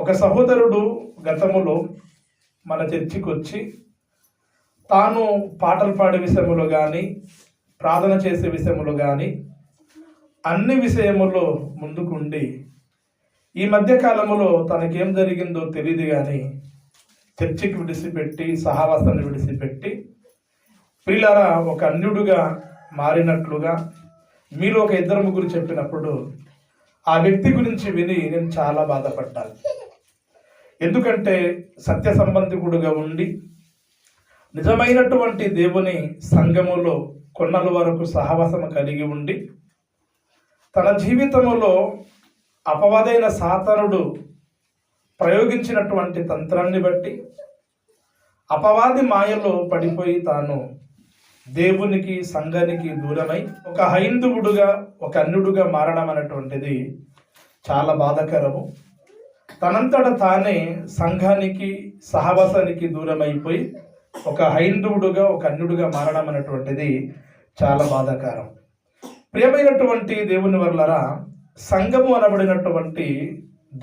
ఒక సహోదరుడు గతములో మన చర్చికి వచ్చి తాను పాటలు పాడే విషయములో కానీ ప్రార్థన చేసే విషయములో కానీ అన్ని విషయములో ముందుకుండి ఈ మధ్య కాలంలో తనకేం జరిగిందో తెలియదు కానీ చర్చికి విడిచిపెట్టి సహవాసాన్ని విడిచిపెట్టి పిల్లరా ఒక అన్యుడుగా మారినట్లుగా మీలో ఒక ఇద్దరు ముగ్గురు చెప్పినప్పుడు ఆ వ్యక్తి గురించి విని నేను చాలా బాధపడ్డాను. ఎందుకంటే సత్య సంబంధికుడుగా ఉండి నిజమైనటువంటి దేవుని సంఘములో కొన్నల వరకు సహవాసము కలిగి ఉండి తన జీవితములో అపవాదైన సాతనుడు ప్రయోగించినటువంటి తంత్రాన్ని బట్టి అపవాది మాయలో పడిపోయి తాను దేవునికి సంఘానికి దూరమై ఒక హైందువుడుగా ఒక అన్యుడుగా మారడం అనేటువంటిది చాలా బాధాకరము. తనంతట తానే సంఘానికి సహవాసానికి అయిపోయి ఒక హైందవుడుగా ఒక అన్యుడుగా మారడం అనేటువంటిది చాలా బాధాకరం. ప్రియమైనటువంటి దేవుని వల్లరా సంఘము అనబడినటువంటి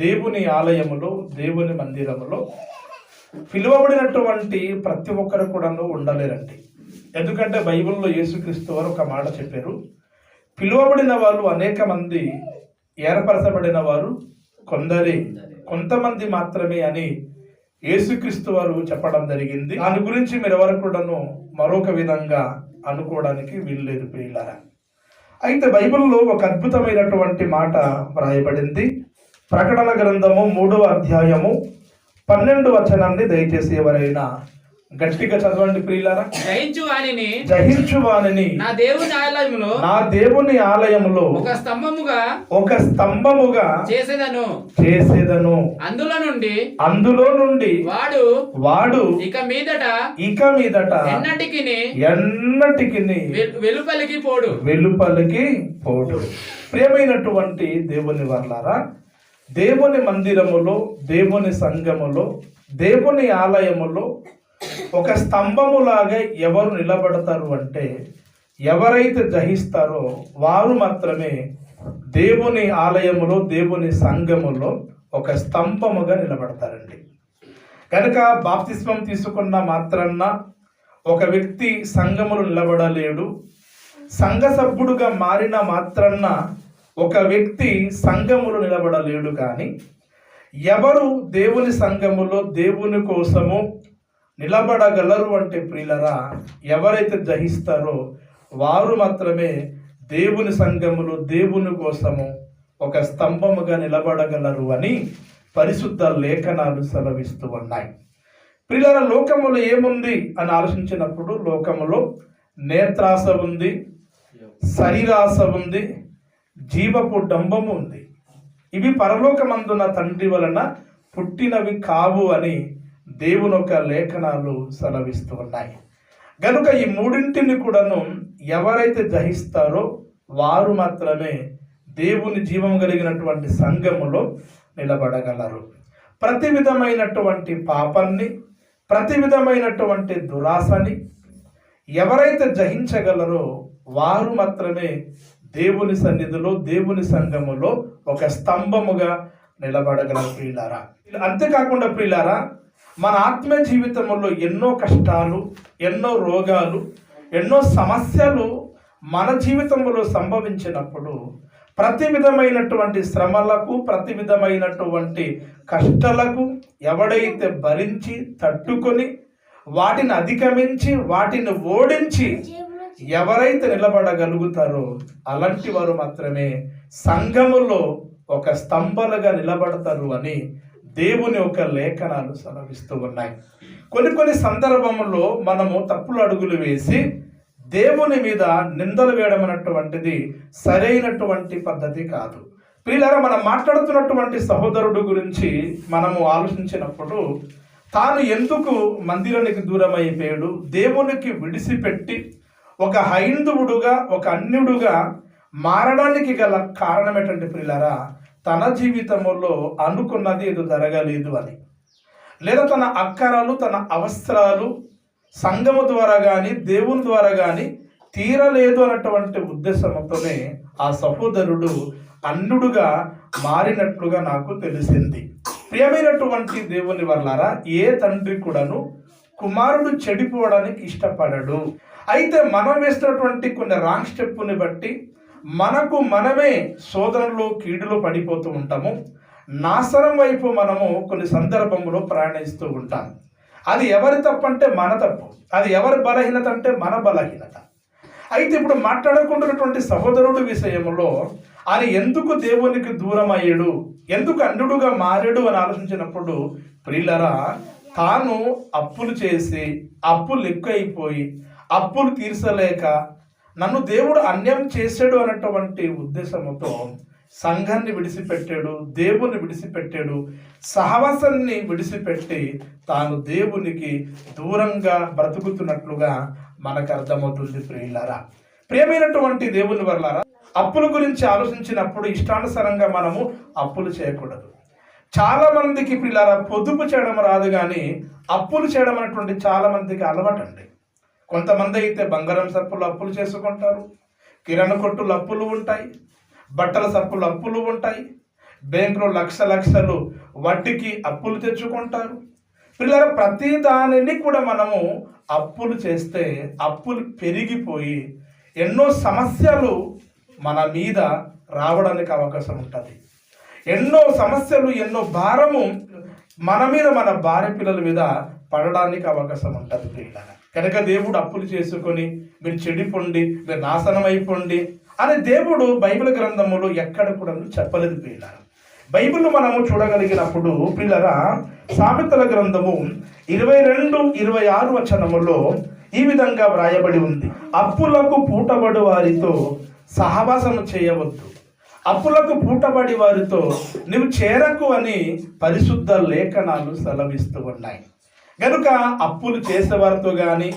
దేవుని ఆలయములో దేవుని మందిరములో పిలువబడినటువంటి ప్రతి ఒక్కరు కూడాను ఉండలేరండి. ఎందుకంటే బైబిల్లో యేసుక్రీస్తు వారు ఒక మాట చెప్పారు పిలువబడిన వాళ్ళు అనేక మంది ఏర్పరచబడిన వారు కొందరే కొంతమంది మాత్రమే అని యేసుక్రీస్తు వారు చెప్పడం జరిగింది. దాని గురించి మీరు ఎవరు కూడాను మరొక విధంగా అనుకోవడానికి వీల్లేదు ప్రియులారా. అయితే బైబిల్లో ఒక అద్భుతమైనటువంటి మాట వ్రాయబడింది. ప్రకటన గ్రంథము మూడవ అధ్యాయము పన్నెండు వచనాన్ని దయచేసి ఎవరైనా గట్టిగా చదవండి ప్రియులారా. జయించు వారిని జయించు వానిని నా దేవుని ఆలయంలో నా దేవుని ఆలయములో ఒక స్తంభముగా ఒక స్తంభముగా చేసేదను. చేసేదను. అందులో నుండి అందులో నుండి వాడు వాడు ఇక మీదట ఇక మీదట ఎన్నటికి ఎన్నటికి వెలుపలికి పోడు. వెలుపలికి పోడు. ప్రియమైనటువంటి దేవుని వర్లారా దేవుని మందిరములో దేవుని సంఘములో దేవుని ఆలయములో ఒక స్తంభములాగా ఎవరు నిలబడతారు అంటే ఎవరైతే గ్రహిస్తారో వారు మాత్రమే దేవుని ఆలయములో దేవుని సంఘములో ఒక స్తంభముగా నిలబడతారండి. కనుక బాప్తిస్మం తీసుకున్న మాత్రాన్న ఒక వ్యక్తి సంఘములు నిలబడలేడు. సంఘ సభ్యుడుగా మారిన మాత్రాన్న ఒక వ్యక్తి సంఘములు నిలబడలేడు కానీ ఎవరు దేవుని సంఘములో దేవుని కోసము నిలబడగలరు అంటే ప్రియులరా ఎవరైతే దహిస్తారో వారు మాత్రమే దేవుని సంఘములు దేవుని కోసము ఒక స్తంభముగా నిలబడగలరు అని పరిశుద్ధ లేఖనాలు సెలవిస్తూ ఉన్నాయి. ప్రియుల లోకములో ఏముంది అని ఆలోచించినప్పుడు లోకములో నేత్రాస ఉంది శరీరాస ఉంది జీవపు డంబము ఉంది. ఇవి పరలోకమందున తండ్రి వలన పుట్టినవి కావు అని దేవుని యొక్క లేఖనాలు సెలవిస్తూ ఉన్నాయి. గనుక ఈ మూడింటిని కూడాను ఎవరైతే జహిస్తారో వారు మాత్రమే దేవుని జీవం కలిగినటువంటి సంఘములో నిలబడగలరు. ప్రతి విధమైనటువంటి పాపాన్ని ప్రతి విధమైనటువంటి దురాశని ఎవరైతే జహించగలరో వారు మాత్రమే దేవుని సన్నిధిలో దేవుని సంఘములో ఒక స్తంభముగా నిలబడగలరు ప్రియులారా. అంతేకాకుండా ప్రియులారా మన ఆత్మ జీవితంలో ఎన్నో కష్టాలు ఎన్నో రోగాలు ఎన్నో సమస్యలు మన జీవితంలో సంభవించినప్పుడు ప్రతి విధమైనటువంటి శ్రమలకు ప్రతి విధమైనటువంటి కష్టాలకు ఎవడైతే భరించి తట్టుకొని వాటిని అధిగమించి వాటిని ఓడించి ఎవరైతే నిలబడగలుగుతారో అలాంటి వారు మాత్రమే సంఘములో ఒక స్తంభలుగా నిలబడతారు అని దేవుని యొక్క లేఖనాలు సెలవిస్తూ ఉన్నాయి. కొన్ని కొన్ని సందర్భంలో మనము తప్పులు అడుగులు వేసి దేవుని మీద నిందలు వేయడం అన్నటువంటిది సరైనటువంటి పద్ధతి కాదు. ప్రియులారా మనం మాట్లాడుతున్నటువంటి సహోదరుడు గురించి మనము ఆలోచించినప్పుడు తాను ఎందుకు మందిరానికి దూరం అయిపోయాడు దేవునికి విడిసిపెట్టి ఒక హైందువుడుగా ఒక అన్యుడుగా మారడానికి గల కారణం ఏంటంటే ప్రియులారా తన జీవితంలో అనుకున్నది ఏదో జరగలేదు అని. లేదా తన అక్కరాలు తన అవసరాలు సంఘము ద్వారా కానీ దేవుని ద్వారా కానీ తీరలేదు అన్నటువంటి ఉద్దేశంతోనే ఆ సహోదరుడు అన్నుడుగా మారినట్లుగా నాకు తెలిసింది. ప్రియమైనటువంటి దేవుని వల్లారా ఏ తండ్రి కూడాను కుమారుడు చెడిపోవడానికి ఇష్టపడడు. అయితే మనం వేసినటువంటి కొన్ని రాంగ్ స్టెప్పుని బట్టి మనకు మనమే శోధనలో కీడులో పడిపోతూ ఉంటాము. నాశనం వైపు మనము కొన్ని సందర్భంలో ప్రయాణిస్తూ ఉంటాం. అది ఎవరి తప్పు అంటే మన తప్పు. అది ఎవరి బలహీనత అంటే మన బలహీనత. అయితే ఇప్పుడు మాట్లాడుకుంటున్నటువంటి సహోదరుడి విషయంలో ఆయన ఎందుకు దేవునికి దూరం అయ్యాడు ఎందుకు అన్యుడుగా మారాడు అని ఆలోచించినప్పుడు ప్రియులరా తాను అప్పులు చేసి అప్పులు ఎక్కువైపోయి అప్పులు తీర్చలేక నన్ను దేవుడు అన్యం చేశాడు అన్నటువంటి ఉద్దేశంతో సంఘాన్ని విడిచిపెట్టాడు దేవుని విడిచిపెట్టాడు సహవాసాన్ని విడిచిపెట్టి తాను దేవునికి దూరంగా బ్రతుకుతున్నట్లుగా మనకు అర్థమవుతుంది ప్రియులారా. ప్రియమైనటువంటి దేవుని వల్లారా అప్పుల గురించి ఆలోచించినప్పుడు ఇష్టానుసారంగా మనము అప్పులు చేయకూడదు. చాలా మందికి పిల్లల పొదుపు చేయడం రాదు కానీ అప్పులు చేయడం అనేటువంటి చాలా మందికి అలవాటు అండి కొంతమంది అయితే బంగారం సప్పులు అప్పులు చేసుకుంటారు. కిరాణా కొట్టులు అప్పులు ఉంటాయి. బట్టల సప్పులు అప్పులు ఉంటాయి. బ్యాంకులో లక్ష లక్షలు వడ్డీకి అప్పులు తెచ్చుకుంటారు. పిల్లల ప్రతి దానిని కూడా మనము అప్పులు చేస్తే అప్పులు పెరిగిపోయి ఎన్నో సమస్యలు మన మీద రావడానికి అవకాశం ఉంటుంది. ఎన్నో సమస్యలు ఎన్నో భారము మన మీద మన భార్య పిల్లల మీద పడడానికి అవకాశం ఉంటుంది ప్రియులారా కనుక దేవుడు అప్పులు చేసుకొని మీరు చెడిపోండి మీరు నాశనం అయిపోండి అని దేవుడు బైబిల్ గ్రంథములో ఎక్కడ కూడా చెప్పలేదు పిల్లలు బైబిల్ మనము చూడగలిగినప్పుడు పిల్లరా సామెతల గ్రంథము ఇరవై రెండు ఇరవై ఆరు వచనములో ఈ విధంగా వ్రాయబడి ఉంది. అప్పులకు పూటబడి వారితో సహవాసము చేయవద్దు. అప్పులకు పూటబడి వారితో నువ్వు చేరకు అని పరిశుద్ధ లేఖనాలు సెలవిస్తూ ఉన్నాయి. కనుక అప్పులు చేసేవారితో కానీ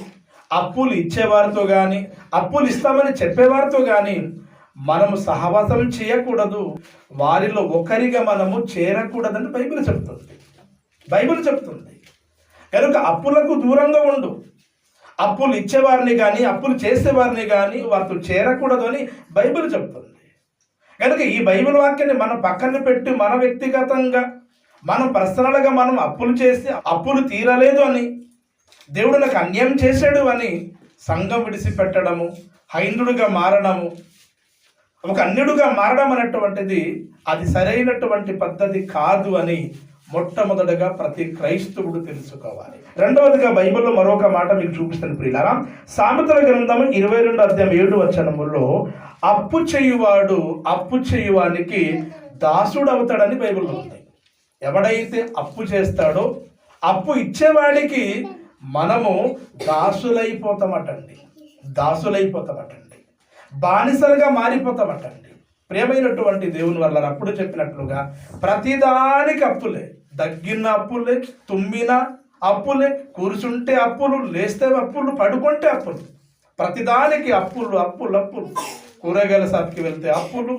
అప్పులు ఇచ్చేవారితో కానీ అప్పులు ఇస్తామని చెప్పేవారితో కానీ మనము సహవాసం చేయకూడదు. వారిలో ఒకరిగా మనము చేరకూడదని బైబిల్ చెప్తుంది. బైబిల్ చెప్తుంది. కనుక అప్పులకు దూరంగా ఉండు. అప్పులు ఇచ్చేవారిని కానీ అప్పులు చేసేవారిని కానీ వారితో చేరకూడదు అని బైబిల్ చెప్తుంది. కనుక ఈ బైబిల్ వాక్యాన్ని మనం పక్కన పెట్టి మన వ్యక్తిగతంగా మనం పర్సనల్గా మనం అప్పులు చేసి అప్పులు తీరలేదు అని దేవుడు నాకు అన్యాయం చేశాడు అని సంఘం విడిచిపెట్టడము హైందుడుగా మారడము ఒక అన్యుడుగా మారడం అనేటువంటిది అది సరైనటువంటి పద్ధతి కాదు అని మొట్టమొదటగా ప్రతి క్రైస్తవుడు తెలుసుకోవాలి. రెండవదిగా బైబిల్లో మరొక మాట మీకు చూపిస్తాను ప్రియులారా. సామెతల గ్రంథం ఇరవై రెండు అధ్యాయం ఏడు వచ్చనములో అప్పు చేయువాడు అప్పు చేయువానికి దాసుడు అవుతాడని బైబిల్లో ఉంది. ఎవడైతే అప్పు చేస్తాడో అప్పు ఇచ్చేవాడికి మనము దాసులైపోతామటండి. దాసులైపోతామటండి. బానిసలుగా మారిపోతామటండి. ప్రేమైనటువంటి దేవుని వల్ల అప్పుడు చెప్పినట్లుగా ప్రతిదానికి అప్పులే. దగ్గిన అప్పులే తుమ్మిన అప్పులే కూర్చుంటే అప్పులు లేస్తే అప్పులు పడుకుంటే అప్పులు. ప్రతిదానికి అప్పులు అప్పులు అప్పులు. కూరగాయల షాప్కి వెళ్తే అప్పులు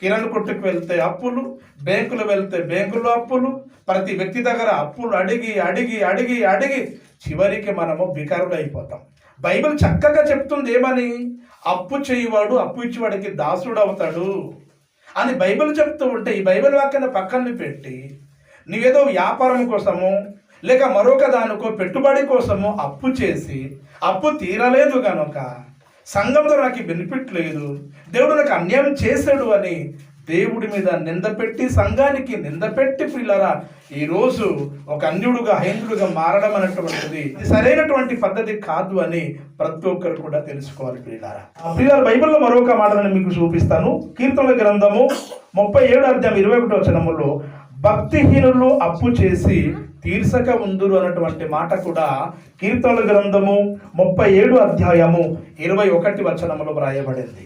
కిరణ్ కొట్టుకు వెళ్తే అప్పులు బ్యాంకులు వెళ్తే బ్యాంకులో అప్పులు ప్రతి వ్యక్తి దగ్గర అప్పులు అడిగి అడిగి అడిగి అడిగి చివరికి మనము బికారులు అయిపోతాం బైబిల్ చక్కగా చెప్తుంది ఏమని? అప్పు చేయవాడు అప్పు ఇచ్చేవాడికి దాసుడు అవుతాడు అని బైబిల్ చెప్తూ ఉంటే ఈ బైబిల్ వాక్యాన్ని పక్కన పెట్టి నీవేదో వ్యాపారం కోసము లేక మరొక దానికో పెట్టుబడి కోసము అప్పు చేసి అప్పు తీరలేదు కనుక సంఘంతో నాకు బెనిఫిట్ లేదు. దేవుడు నాకు అన్యాయం చేశాడు అని దేవుడి మీద నింద పెట్టి సంఘానికి నింద పెట్టి పిల్లరా ఈరోజు ఒక అన్యుడుగా హైందుడుగా మారడం అనేటువంటిది ఇది సరైనటువంటి పద్ధతి కాదు అని ప్రతి ఒక్కరు కూడా తెలుసుకోవాలి పిల్లరా పిల్లల బైబిల్లో మరొక మాటలను మీకు చూపిస్తాను. కీర్తనల గ్రంథము ముప్పై ఏడు అధ్యాయం ఇరవై ఒకటో వచనములో భక్తిహీనులు అప్పు చేసి తీర్చక ఉందురు అన్నటువంటి మాట కూడా కీర్తనల గ్రంథము ముప్పై ఏడు అధ్యాయము ఇరవై ఒకటి వచనములో వ్రాయబడింది.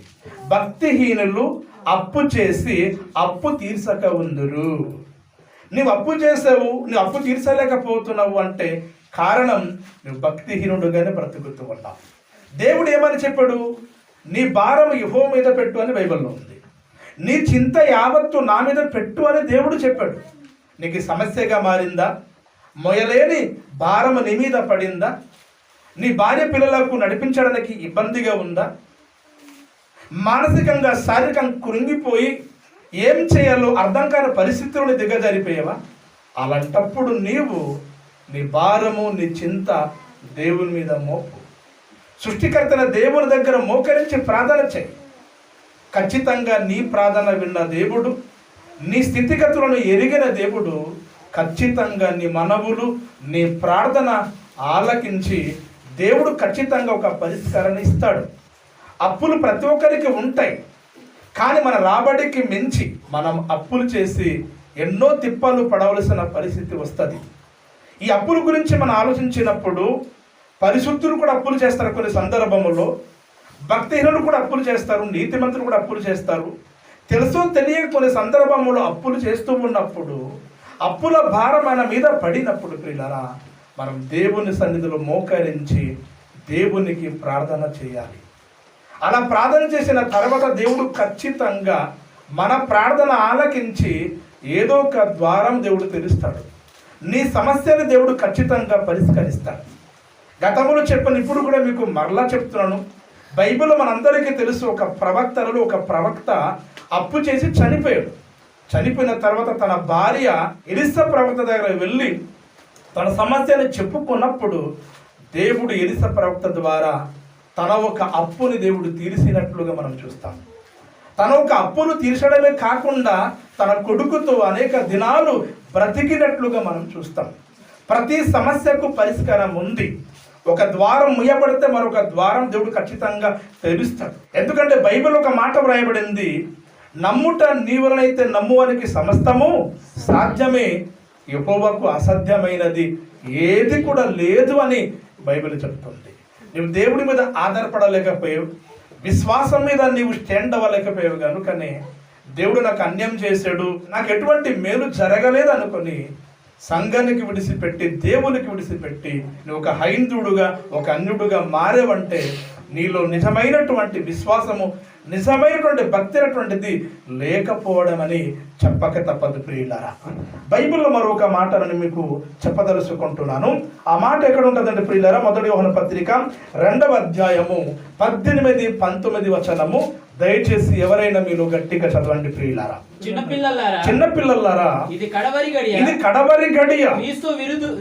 భక్తిహీనులు అప్పు చేసి అప్పు తీర్చక ఉందురు. నువ్వు అప్పు చేసావు నువ్వు అప్పు తీర్చలేకపోతున్నావు అంటే కారణం నువ్వు భక్తిహీనుడుగానే బ్రతుకుతూ ఉన్నావు. దేవుడు ఏమని చెప్పాడు? నీ భారం యుహో మీద పెట్టు అని బైబిల్లో ఉంది. నీ చింత యావత్తు నా మీద పెట్టు అని దేవుడు చెప్పాడు. నీకు సమస్యగా మారిందా? మొయలేని భారం నీ మీద పడిందా? నీ భార్య పిల్లలకు నడిపించడానికి ఇబ్బందిగా ఉందా? మానసికంగా శారీరకంగా కృంగిపోయి ఏం చేయాలో అర్థం కాని పరిస్థితులను దిగజారిపోయావా? అలాంటప్పుడు నీవు నీ భారము నీ చింత దేవుని మీద మోపు. సృష్టికర్తన దేవుని దగ్గర మోకరించి ప్రార్థన చేయి. ఖచ్చితంగా నీ ప్రార్థన విన్న దేవుడు నీ స్థితిగతులను ఎరిగిన దేవుడు ఖచ్చితంగా నీ మనవులు నీ ప్రార్థన ఆలకించి దేవుడు ఖచ్చితంగా ఒక పరిష్కారాన్ని ఇస్తాడు. అప్పులు ప్రతి ఒక్కరికి ఉంటాయి కానీ మన రాబడికి మించి మనం అప్పులు చేసి ఎన్నో తిప్పలు పడవలసిన పరిస్థితి వస్తుంది. ఈ అప్పుల గురించి మనం ఆలోచించినప్పుడు పరిశుద్ధులు కూడా అప్పులు చేస్తారు కొన్ని సందర్భములో భక్తిహీనులు కూడా అప్పులు చేస్తారు నీతిమంతులు కూడా అప్పులు చేస్తారు. తెలుసు తెలియక కొన్ని సందర్భములో అప్పులు చేస్తూ ఉన్నప్పుడు అప్పుల భారం మన మీద పడినప్పుడు ప్రియులరా మనం దేవుని సన్నిధిలో మోకరించి దేవునికి ప్రార్థన చేయాలి. అలా ప్రార్థన చేసిన తర్వాత దేవుడు ఖచ్చితంగా మన ప్రార్థన ఆలకించి ఏదో ఒక ద్వారం దేవుడు తెరుస్తాడు. నీ సమస్యను దేవుడు ఖచ్చితంగా పరిష్కరిస్తాడు. గతంలో చెప్పని ఇప్పుడు కూడా మీకు మరలా చెప్తున్నాను. బైబిల్ మనందరికీ తెలుసు ఒక ప్రవక్తలలో ఒక ప్రవక్త అప్పు చేసి చనిపోయాడు. చనిపోయిన తర్వాత తన భార్య ఎలిసా ప్రవక్త దగ్గర వెళ్ళి తన సమస్యను చెప్పుకున్నప్పుడు దేవుడు ఎలిస ప్రవక్త ద్వారా తన ఒక అప్పుని దేవుడు తీర్చినట్లుగా మనం చూస్తాం. తన ఒక అప్పును తీర్చడమే కాకుండా తన కొడుకుతో అనేక దినాలు బ్రతికినట్లుగా మనం చూస్తాం. ప్రతి సమస్యకు పరిష్కారం ఉంది. ఒక ద్వారం ముయ్యబడితే మరొక ద్వారం దేవుడు ఖచ్చితంగా తెరుస్తాడు. ఎందుకంటే బైబిల్ ఒక మాట వ్రాయబడింది నమ్ముట నీవలనైతే నమ్మువానికి సమస్తము సాధ్యమే యెహోవాకు అసాధ్యమైనది ఏది కూడా లేదు అని బైబిల్ చెప్తుంది. నువ్వు దేవుడి మీద ఆధారపడలేకపోయావు విశ్వాసం మీద నీవు స్టాండ్ అవ్వలేకపోయావు కనుకనే దేవుడు నాకు అన్యం చేశాడు నాకు ఎటువంటి మేలు జరగలేదు అనుకొని సంఘానికి విడిసిపెట్టి దేవునికి విడిసిపెట్టి నువ్వు ఒక హైందుడుగా ఒక అన్యుడుగా మారేవంటే నీలో నిజమైనటువంటి విశ్వాసము నిజమైనటువంటి భక్తి అనేటువంటిది లేకపోవడం అని చెప్పక తప్పదు ప్రియులారా. బైబిల్లో మరొక మాటను మీకు చెప్పదలుచుకుంటున్నాను. ఆ మాట ఎక్కడ ఉంటుందండి ప్రియులారా? మొదటి యోహన పత్రిక రెండవ అధ్యాయము పద్దెనిమిది పంతొమ్మిది వచనము. దయచేసి ఎవరైనా మీరు గట్టిగా చదవండి ప్రియులారా. చిన్నపిల్లలారా? ఇది కడవరి గడియ. ఇది కడవరి గడియ. క్రీస్తు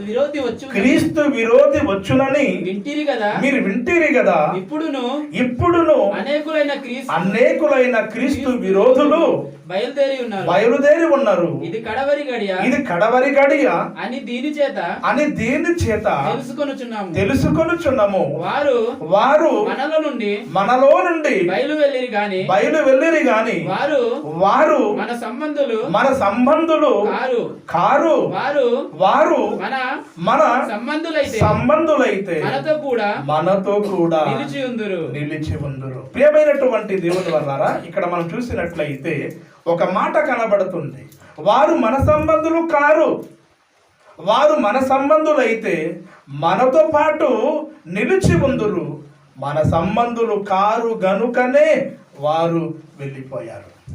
విరోధి వచ్చు క్రీస్తు విరోధి వచ్చునని. వింటిరి కదా మీరు వింటిరి కదా ఇప్పుడును ఇప్పుడును అనేకులైన క్రీస్తు అనేకులైన క్రీస్తు విరోధులు బయలుదేరి ఉన్నారు. బయలుదేరి ఉన్నారు. ఇది కడవరి గడియ. ఇది కడవరి గడియ. అని దీని చేత అని దేని చేత తెలుసుకొనుచున్నాము. తెలుసుకొనుచున్నాము. వారు వారు మనలో నుండి మనలో నుండి బయలు వెళ్ళిరి గాని బయలు వెళ్ళిరి గాని వారు వారు మన సంబంధులు మన సంబంధులు కారు. కారు వారు వారు మన మన సంబంధులైతే సంబంధులైతే మనతో కూడా మనతో కూడా నిలిచి ఉందురు. నిలిచి ఉందరు. ప్రియమైనటువంటి దేవుని వల్లారా ఇక్కడ మనం చూసినట్లయితే ఒక మాట కనబడుతుంది. వారు మన సంబంధులు కారు. వారు మన సంబంధులైతే మనతో పాటు నిలిచి ఉందురు. మన సంబంధులు కారు గనుకనే వారు వెళ్ళిపోయారు.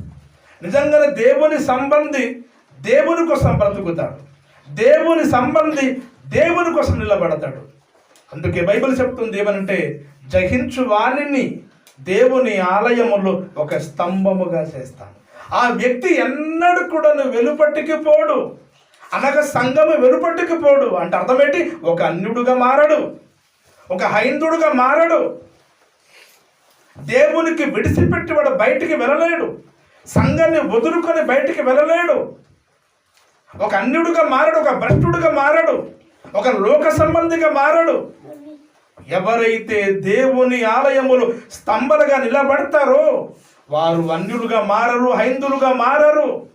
నిజంగానే దేవుని సంబంధి దేవుని కోసం బ్రతుకుతాడు. దేవుని సంబంధి దేవుని కోసం నిలబడతాడు. అందుకే బైబిల్ చెప్తుంది ఏమనంటే జహించు వాణిని దేవుని ఆలయములో ఒక స్తంభముగా చేస్తాను. ఆ వ్యక్తి ఎన్నడూ కూడా వెలుపట్టికి పోడు. అనగా సంఘము వెలుపట్టుకి పోడు. అంటే అర్థమేంటి? ఒక అన్యుడుగా మారడు. ఒక హైందుడుగా మారడు. దేవునికి విడిచిపెట్టి వాడు బయటికి వెళ్ళలేడు. సంఘాన్ని వదులుకొని బయటికి వెళ్ళలేడు. ఒక అన్యుడుగా మారడు ఒక భ్రష్టుడుగా మారడు ఒక లోక సంబంధిగా మారడు. ఎవరైతే దేవుని ఆలయములు స్తంభలుగా నిలబడతారో వారు అన్యులుగా మారరు హైందులుగా మారరు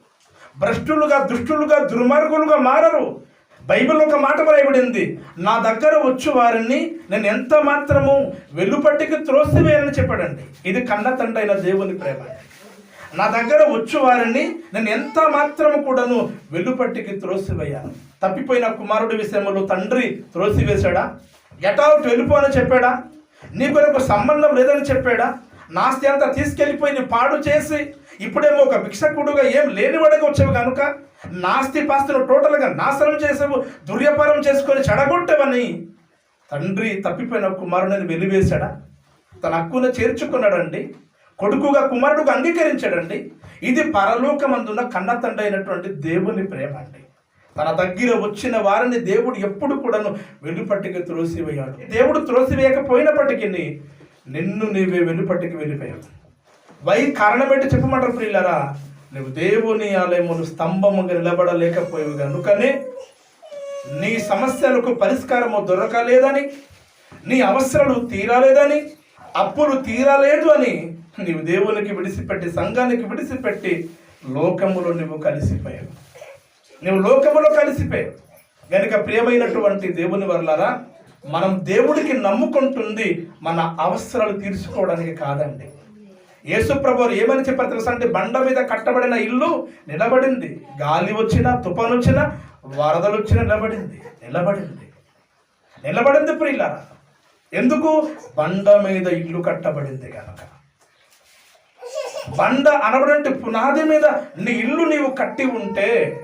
భ్రష్టులుగా దుష్టులుగా దుర్మార్గులుగా మారరు. బైబిల్ ఒక మాట వ్రాయబడింది నా దగ్గర వచ్చు వారిని నేను ఎంత మాత్రము వెలుపట్టికి త్రోసివేయాలని చెప్పాడండి. ఇది కన్న తండ్రి అయిన దేవుని ప్రేమ. నా దగ్గర వచ్చు వారిని నేను ఎంత మాత్రం కూడాను వెలుపట్టికి త్రోసివేయాలి తప్పిపోయిన కుమారుడి విషయంలో తండ్రి త్రోసివేశాడా? గెటౌట్ వెళ్ళిపో అని చెప్పాడా? నీకు కొరకు సంబంధం లేదని చెప్పాడా? నాస్తి అంతా తీసుకెళ్ళిపోయి నీ పాడు చేసి ఇప్పుడేమో ఒక భిక్షకుడుగా ఏం లేనివాడిగా వచ్చావు కనుక నాస్తి పాస్తులు టోటల్గా నాశనం చేసావు దుర్వ్యాపారం చేసుకొని చెడగొట్టవని. తండ్రి తప్పిపోయిన కుమారుడిని వెలివేశాడా? తన హక్కును చేర్చుకున్నాడండి. కొడుకుగా కుమారుడుగా అంగీకరించాడండి. ఇది పరలోకమందున్న కన్న తండ్రి అయినటువంటి దేవుని ప్రేమ అండి. తన దగ్గర వచ్చిన వారిని దేవుడు ఎప్పుడు కూడాను వెలుపట్టికి త్రోసివేయాడు. దేవుడు త్రోసివేయకపోయినప్పటికీ నిన్ను నీవే వెలుపట్టికి వెళ్ళిపోయావు. వై కారణం ఏంటి చెప్పమంటారు ప్రియులరా? నువ్వు దేవుని ఆలయమును స్తంభముగా నిలబడలేకపోయావు కనుకనే నీ సమస్యలకు పరిష్కారము దొరకలేదని నీ అవసరాలు తీరాలేదని అప్పులు తీరాలేదు అని నీవు దేవునికి విడిచిపెట్టి సంఘానికి విడిచిపెట్టి లోకములో నువ్వు కలిసిపోయావు. నువ్వు లోకములో కలిసిపోయావు. గనుక ప్రియమైనటువంటి దేవుని వర్లారా మనం దేవుడికి నమ్ముకుంటుంది మన అవసరాలు తీర్చుకోవడానికి కాదండి. యేసుప్రభు ఏమని చెప్పారు తెలుసా అంటే బండ మీద కట్టబడిన ఇల్లు నిలబడింది. గాలి వచ్చినా తుఫాను వచ్చినా వరదలు వచ్చినా నిలబడింది. నిలబడింది. నిలబడింది ప్రియులారా. ఎందుకు? బండ మీద ఇల్లు కట్టబడింది కనుక బండ అనబడంటే పునాది మీద నీ ఇల్లు నీవు కట్టి ఉంటే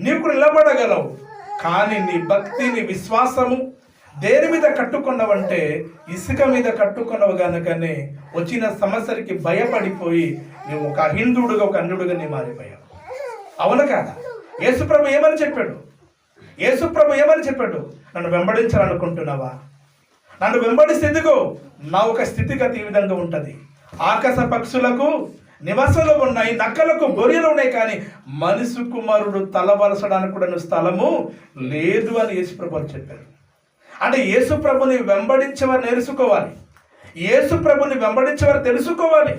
నీకు నిలబడగలవు. కానీ నీ భక్తి నీ విశ్వాసము దేని మీద కట్టుకున్నవంటే ఇసుక మీద కట్టుకున్నవు కనుకనే వచ్చిన సమస్యకి భయపడిపోయి నువ్వు ఒక హిందువుడుగా ఒక అన్యుడుగా నీ మారిపోయావు. అవును కాదా? యేసుప్రభు ఏమని చెప్పాడు? యేసుప్రభు ఏమని చెప్పాడు? నన్ను వెంబడించాలనుకుంటున్నావా? నన్ను వెంబడిస్తే ఎదుగో నా ఒక స్థితిగతి ఈ విధంగా ఉంటుంది. ఆకాశ పక్షులకు నివాసాలు ఉన్నాయి నక్కలకు గొర్రెలు ఉన్నాయి కానీ మనిషి కుమారుడు తలవలసడానికి కూడా స్థలము లేదు అని యేసుప్రభు చెప్పారు అంటే యేసుప్రభుని వెంబడించేవారు నేర్చుకోవాలి. యేసుప్రభుని వెంబడించేవారు తెలుసుకోవాలి.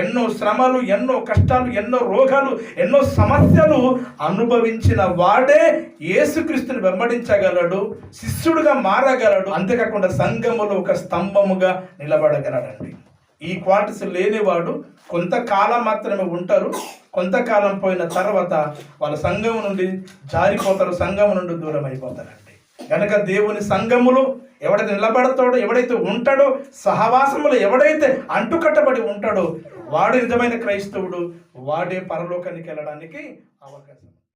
ఎన్నో శ్రమలు ఎన్నో కష్టాలు ఎన్నో రోగాలు ఎన్నో సమస్యలు అనుభవించిన వాడే యేసుక్రీస్తుని వెంబడించగలడు శిష్యుడుగా మారగలడు అంతేకాకుండా సంఘములో ఒక స్తంభముగా నిలబడగలడండి. ఈ క్వాలిటీస్ లేనివాడు కొంతకాలం మాత్రమే ఉంటారు. కొంతకాలం పోయిన తర్వాత వాళ్ళ సంఘం నుండి జారిపోతారు సంఘం నుండి దూరం అయిపోతారు కనుక దేవుని సంఘములో ఎవడైతే నిలబడతాడో ఎవడైతే ఉంటాడో సహవాసములు ఎవడైతే అంటుకట్టబడి ఉంటాడో వాడు నిజమైన క్రైస్తవుడు వాడే పరలోకానికి వెళ్ళడానికి అవకాశం.